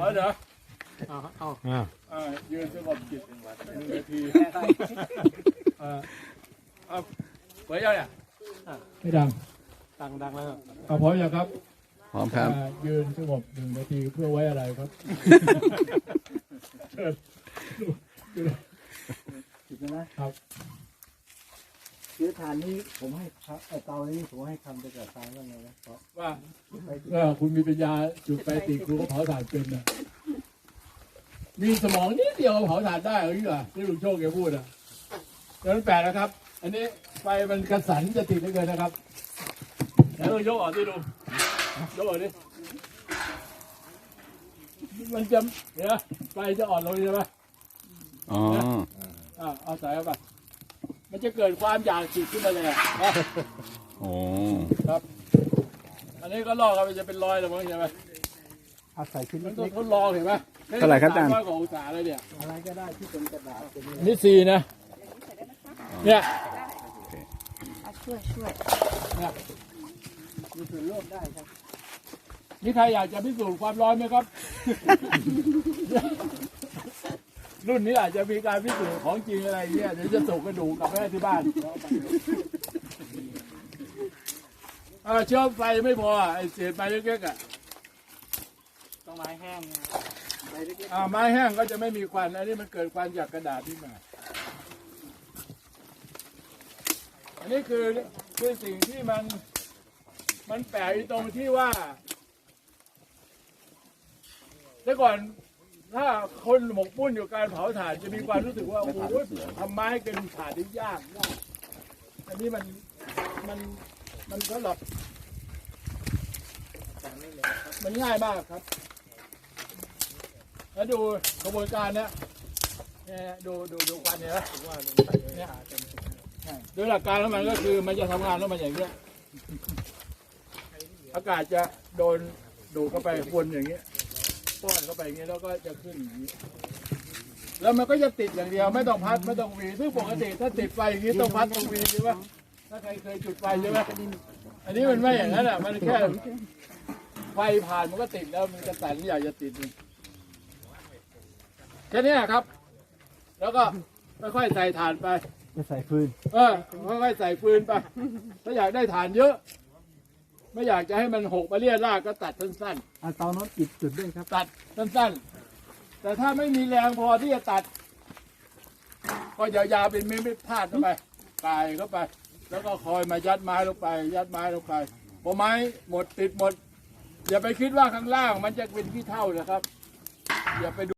เอาเหรอเอาเอาอ่าอ่ายืนสงบจิตหนึ่งนาทีเออเอาเปิดยังเนี่ยไม่ดังดังดังแล้วครับเอาพร้อมยังครับพร้อมครับ อ่ายืนสงบหนึ่งนาทีเพื่อไว้อะไรครับ เชิญ ผิดแล้วนะครับ คือฐานนี้ผมให้ครับไอเตานี้ผมให้ทำไปกับทางว่าไงนะเพราะว่าไปเออคุณมีปัญญาจุดไฟติครูก็เผาถ่านเป็นนะมีสมองนิดเดียวก็เผาถ่านได้เหรอนี่เหรอที่ลุงโชคแกพูดอะเดือนแปดนะครับ อันนี้ไฟมันกระสันจะติดได้เกินนะครับแล้วลุงโชคออกที่ลุงโชคออกดิมันจะเดี๋ยวนะไฟจะอ่อนลงใช่ไหมอ๋อ อ่าเอาใส่เข้าไป มันจะเกิดความอยากติดขึ้นมาเลยอะนะโอ้ครับ อันนี้ก็ลอกกันมันจะเป็นรอยแล้วมั้งใช่ไหมเอาใส่ชิ้นมันต้อเล็งกทดลองเห็นไหมเท่าไหร่ครับอาจารย์ร้อยกว่าองศาเลยเนี่ยๆอะไรก็ได้ที่เป็นกระดาษเป็นอันนี้สี่นะ เนี่ยอะช่วยช่วยเนี่ยมีส่วนร่วมได้ครับนี่ใครอยากจะพิสูจน์ความร้อนไหมครับ รุ่นนี้อาจจะมีการพิสูจน์ของจริงอะไรเงี้ยเดี๋ยวจะส่งกระดูกกลับไปให้ที่บ้านเออเชื้อไฟไม่พอไอ้เศษไฟเล็กๆอะต้องไม้แห้งนะไม้เล็กอ่าไม้แห้งก็จะไม่มีควันอันนี้มันเกิดควันจากกระดาษที่มา อันนี้คือคือสิ่งที่มันมันแปลกอยู่ตรงที่ว่าแต่ก่อน ถ้าคนหมกมุ่นอยู่การเผาถ่านจะมีความรู้สึกว่าโอ้โหทำไม้เป็นถ่านที่ยากยากอันนี้มันมันมันสำหรับมันง่ายมากครับ แล้วดูกระบวนการเนี้ยเนี่ยดูดูดูควันเนี่ยนะว่าเนี่ยโดยหลักการแล้วมันก็คือมันจะทำงานแล้วมันอย่างเงี้ย อากาศจะโดนดูดเข้าไปวนอย่างเงี้ย ป้อนเข้าไปอย่างเงี้ยแล้วก็จะขึ้นอย่างเงี้ยแล้วมันก็จะติดอย่างเดียวไม่ต้องพัดไม่ต้องหวีซึ่งปกติถ้าติดไฟอย่างงี้ต้องพัดต้องหวีใช่ไหมถ้าใครเคยจุดไฟใช่ไหมอันนี้มันไม่อย่างนั้นอะมันแค่ไฟผ่านมันก็ติดแล้วมันกระสันอยากจะติดนี่แค่เนี้ยครับ แล้วก็ค่อยๆใส่ถ่านไปจะใส่ฟืน เออค่อยๆใส่ฟืนไป ถ้าอยากได้ถ่านเยอะ ไม่อยากจะให้มันหกมาเลี่ยรากก็ตัดสั้นเอาเตาโน้นปิดจุดด้วยครับ ๆ ตัดสั้นๆ แต่ถ้าไม่มีแรงพอที่จะตัด ก็ยาวๆเป็นเม็ดๆพาดเข้าไปกายเข้าไป แล้วก็คอยมายัดไม้ลงไป ยัดไม้ลงไปพอไม้หมดติดหมด อย่าไปคิดว่าข้างล่างมันจะเป็นขี้เท่านะครับ อย่าไปดู